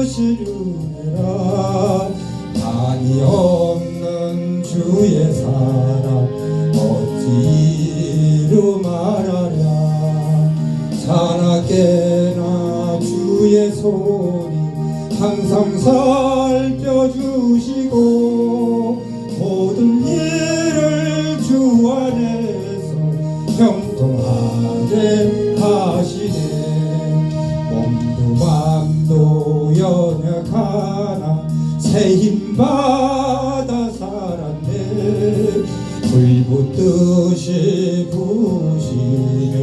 크시리라 한이 없는 주의 사랑 어찌 이루 말하랴. 사납게나 주의 손이 항상 살펴주시고 모든 일을 주 안에서 연약하나 새힘 받아 살았네. 불 붙듯이 부시는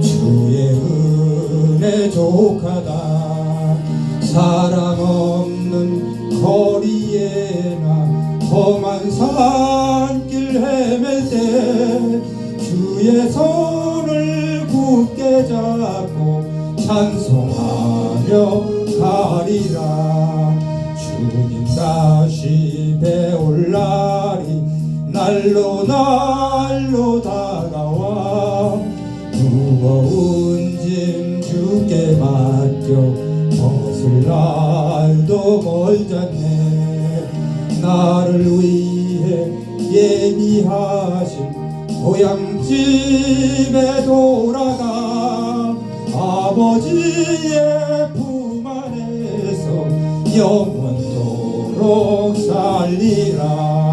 주의 은혜 족하다. 사람 없는 거리에 나 험한 산길 헤맬 때 주의 손을 굳게 잡고 찬송하며 가리라 주님 다시 배올 날이 날로 날로 다가와 무거운 짐 주께 맡겨 벗을 날도 멀잖네. 나를 위해 예비하신 고향집에 돌아가 아버지의 영원토록 살리라